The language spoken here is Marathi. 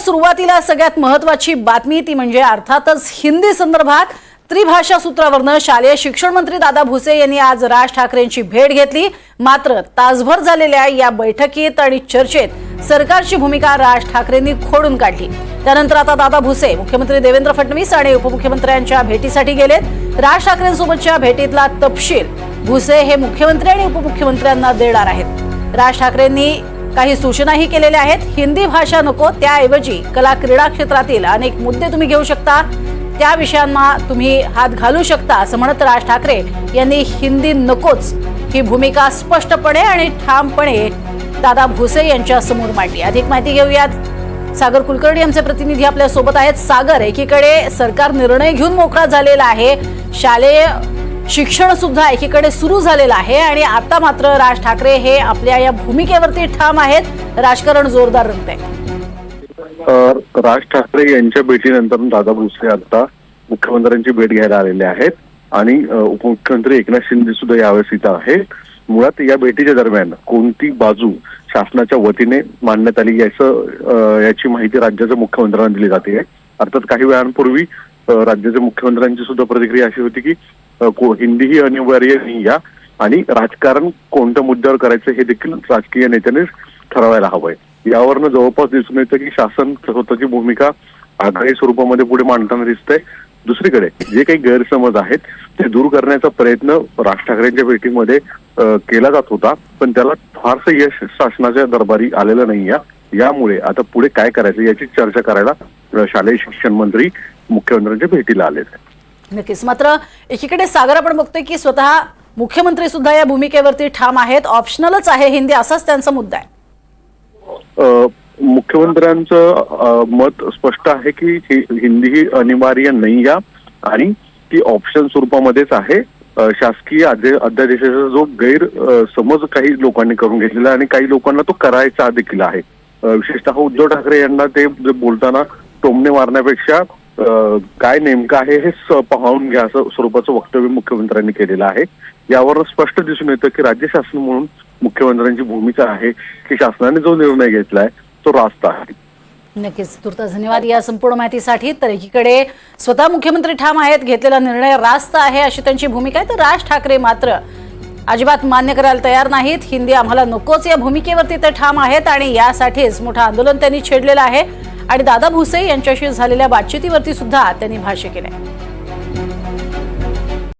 सुरुवातीला सगळ्यात महत्वाची बातमी ती म्हणजे अर्थातच हिंदी संदर्भात त्रिभाषा सूत्रावरनं शालेय शिक्षण मंत्री दादा भुसे यांनी आज राज ठाकरेंची भेट घेतली. मात्र तासभर झालेल्या या बैठकीत आणि चर्चेत सरकारची भूमिका राज ठाकरेंनी खोडून काढली. त्यानंतर आता दादा भुसे मुख्यमंत्री देवेंद्र फडणवीस आणि उपमुख्यमंत्र्यांच्या भेटीसाठी गेलेत. राज ठाकरेंसोबतच्या भेटीतला तपशील भुसे हे मुख्यमंत्री आणि उपमुख्यमंत्र्यांना देणार आहेत. राज ठाकरेंनी काही सूचनाही केलेल्या आहेत. हिंदी भाषा नको त्याऐवजी कला क्रीडा क्षेत्रातील अनेक मुद्दे तुम्ही घेऊ शकता. त्या विषयांना तुम्ही हात घालू शकता असं म्हणत राज ठाकरे यांनी हिंदी नकोच ही भूमिका स्पष्टपणे आणि ठामपणे दादा भुसे यांच्या समोर मांडली. अधिक माहिती घेऊयात. सागर कुलकर्णी आमचे प्रतिनिधी आपल्यासोबत आहेत. सागर एकीकडे सरकार निर्णय घेऊन मोकळा झालेला आहे. शालेय शिक्षण सुद्धा एकीकडे सुरू झालेलं आहे आणि आता मात्र राज ठाकरे हे आपल्या या भूमिकेवरती ठाम आहेत. राजकारण जोरदार रंगतंय. राज ठाकरे यांच्या भेटीनंतर दादा भुसे आता मुख्यमंत्र्यांची भेट घ्यायला आलेले आहेत आणि उपमुख्यमंत्री एकनाथ शिंदे सुद्धा यावेळेस इथं आहेत. मुळात या भेटीच्या दरम्यान कोणती बाजू शासनाच्या वतीने मांडण्यात आली याचं याची माहिती राज्याच्या मुख्यमंत्र्यांना दिली जाते. अर्थात काही वेळांपूर्वी राज्याच्या मुख्यमंत्र्यांची सुद्धा प्रतिक्रिया अशी होती की हिंदी ही अनिवार्य नाही या. आणि राजकारण कोणत्या मुद्द्यावर करायचं हे देखील राजकीय नेत्यांनीच ठरवायला हवंय. यावरनं जवळपास दिसून येतं की शासन स्वतःची भूमिका आघाडी स्वरूपामध्ये पुढे मांडताना दिसतंय. दुसरीकडे जे काही गैरसमज आहेत ते दूर करण्याचा प्रयत्न राज ठाकरेंच्या भेटीमध्ये केला जात होता. पण त्याला फारसं यश शासनाच्या दरबारी आलेलं नाही यामुळे आता पुढे काय करायचं याची चर्चा करायला शालेय शिक्षण मंत्री मुख्यमंत्र्यांच्या भेटीला आलेत. नक्कीच. मात्र एकीकडे सागर आपण बघतोय की स्वतः मुख्यमंत्री सुद्धा या भूमिकेवरती ठाम आहेत. ऑप्शनलच आहे हिंदी असाच त्यांचा मुद्दा आहे. मुख्यमंत्र्यांचं मत स्पष्ट आहे की हिंदी ही अनिवार्य नाही या. आणि ती ऑप्शन स्वरूपामध्येच आहे. शासकीय अध्यादेशाचा जो गैर समज काही लोकांनी करून घेतलेला आहे आणि काही लोकांना तो करायचा देखील आहे. विशेषतः उद्धव ठाकरे यांना ते बोलताना टोमणे मारण्यापेक्षा काय नेमकं आहे हे पाहून घ्या असं स्वरूपाचं वक्तव्य मुख्यमंत्र्यांनी केलेलं आहे. यावर स्पष्ट दिसून येतं की राज्य शासन म्हणून मुख्यमंत्र्यांची भूमिका आहे की शासनाने जो निर्णय घेतलाय तो रास्त आहे. नक्कीच तुर्तास धन्यवाद या संपूर्ण माहितीसाठी. तर एकीकडे स्वतः मुख्यमंत्री ठाम आहेत घेतलेला निर्णय रास्त आहे अशी त्यांची भूमिका आहे. तर राज ठाकरे मात्र अजिबात मान्य करायला तयार नाहीत. हिंदी आम्हाला नकोच या भूमिकेवरती ते ठाम आहेत आणि यासाठीच मोठं आंदोलन त्यांनी छेडलेलं आहे. आणि दादा भुसे यांच्याशी झालेल्या बातचितीवरती सुद्धा त्यांनी भाष्य केले